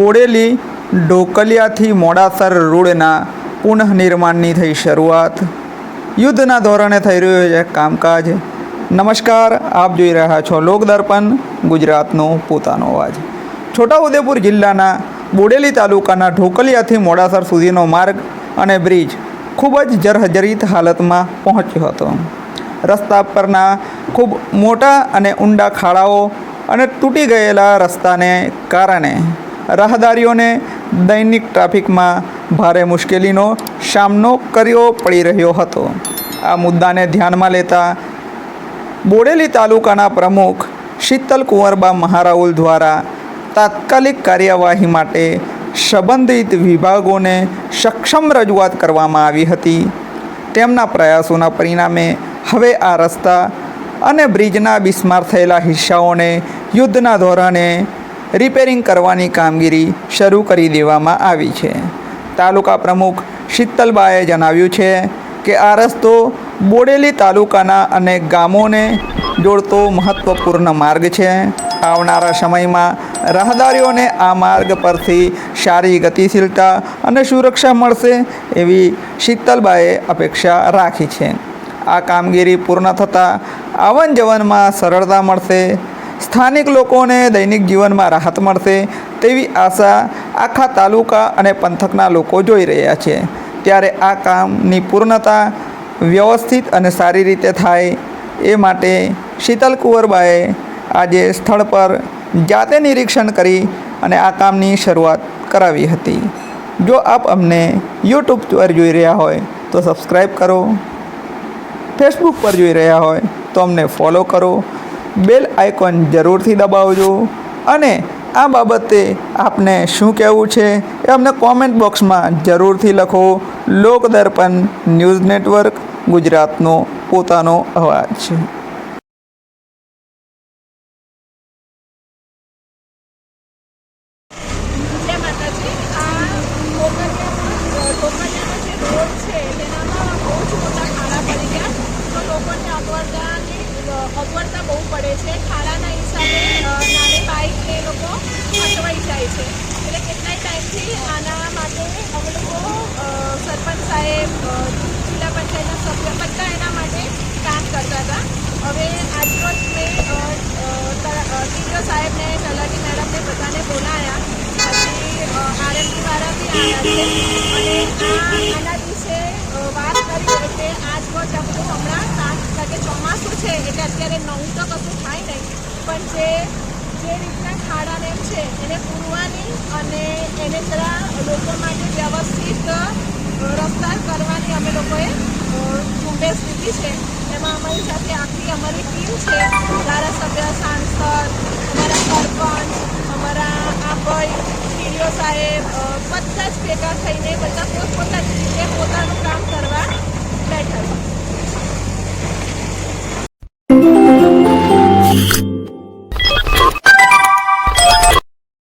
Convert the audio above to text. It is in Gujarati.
બોડેલી ઢોકલિયાથી મોડાસર રોડના પુનઃનિર્માણની થઈ શરૂઆત. યુદ્ધના ધોરણે થઈ રહ્યું છે કામકાજ. નમસ્કાર, આપ જોઈ રહ્યા છો લોકદર્પણ, ગુજરાતનો પોતાનો અવાજ. છોટાઉદેપુર જિલ્લાના બોડેલી તાલુકાના ઢોકલિયાથી મોડાસર સુધીનો માર્ગ અને બ્રિજ ખૂબ જ જર્જરિત હાલતમાં પહોંચ્યો હતો. રસ્તા પરના ખૂબ મોટા અને ઊંડા ખાડાઓ અને તૂટી ગયેલા રસ્તાને કારણે રાહદારીઓને દૈનિક ટ્રાફિકમાં ભારે મુશ્કેલીનો સામનો કરવો પડી રહ્યો હતો. આ મુદ્દાને ધ્યાનમાં લેતા બોડેલી તાલુકાના પ્રમુખ શીતલ કુંવરબા મહારાઉલ દ્વારા તાત્કાલિક કાર્યવાહી માટે સંબંધિત વિભાગોને સક્ષમ રજૂઆત કરવામાં આવી હતી. તેમના પ્રયાસોના પરિણામે હવે આ રસ્તા અને બ્રિજના બિસ્માર થયેલા હિસ્સાઓને યુદ્ધના ધોરણે રિપેરિંગ કરવાની કામગીરી શરૂ કરી દેવામાં આવી છે. તાલુકા પ્રમુખ શીતલબાએ જણાવ્યું છે કે આ રસ્તો બોડેલી તાલુકાના અને ગામોને જોડતો મહત્ત્વપૂર્ણ માર્ગ છે. આવનારા સમયમાં રાહદારીઓને આ માર્ગ પરથી સારી ગતિશીલતા અને સુરક્ષા મળશે એવી શીતલબાએ અપેક્ષા રાખી છે. આ કામગીરી પૂર્ણ થતાં આવન જવનમાં સરળતા મળશે. સ્થાનિક લોકોને દૈનિક જીવનમાં રાહત મળશે તેવી આશા આખા તાલુકા અને પંથકના લોકો જોઈ રહ્યા છે. ત્યારે આ કામની પૂર્ણતા વ્યવસ્થિત અને સારી રીતે થાય એ માટે શીતલ કુંવરબાએ આજે સ્થળ પર જાતે નિરીક્ષણ કરી અને આ કામની શરૂઆત કરાવી હતી. જો આપ અમને યુટ્યુબ પર જોઈ રહ્યા હોય તો સબસ્ક્રાઈબ કરો, ફેસબુક પર જોઈ રહ્યા હોય તો અમને ફોલો કરો બેલ આઇકોન જરૂરથી દબાવજો. અને આ બાબતે આપને શું કહેવું છે એ અમને કોમેન્ટ બોક્સમાં જરૂરથી લખો. લોકદર્પણ ન્યૂઝ નેટવર્ક, ગુજરાતનો પોતાનો અવાજ. છે જય માતાજી આ ટોકરિયાનો ટોકરિયાનો જે રોડ છે તેનામાં બહુ જ મોટા ખાડા પડી ગયા તો લોકોને અગવડતાની પડે છે. ખાડાના હિસાબે નાની બાઇક એ લોકો અટવાઈ જાય છે. એટલે કેટલાય ટાઈમથી આના માટે અમે લોકો સરપંચ સાહેબ જિલ્લા પંચાયતના સભ્ય બધા એના માટે કામ કરતા હતા. હવે આજરોજ મેં ટીચર સાહેબને, તલાટી મેડમને બધાને બોલાયા. પછી આરએમપી વાળા બી આવ્યા છે. અને આના વિશે વાત કરી એટલે આજરોજ આપણું હમણાં કારણ કે ચોમાસું છે, એટલે અત્યારે નવું તો પણ જે રીતના ખાડાને એમ છે, એને પૂરવાની અને એને જરા લોકો માટે વ્યવસ્થિત રસ્તા કરવાની અમે લોકોએ ઝુંબેશ લીધી છે. એમાં અમારી સાથે આખી અમારી ટીમ છે. ધારાસભ્ય, સાંસદ, અમારા સરપંચ, અમારા આ ભાઈ ટીડીઓ સાહેબ બધા જ ભેગા થઈને બધા પોતપોતાની રીતે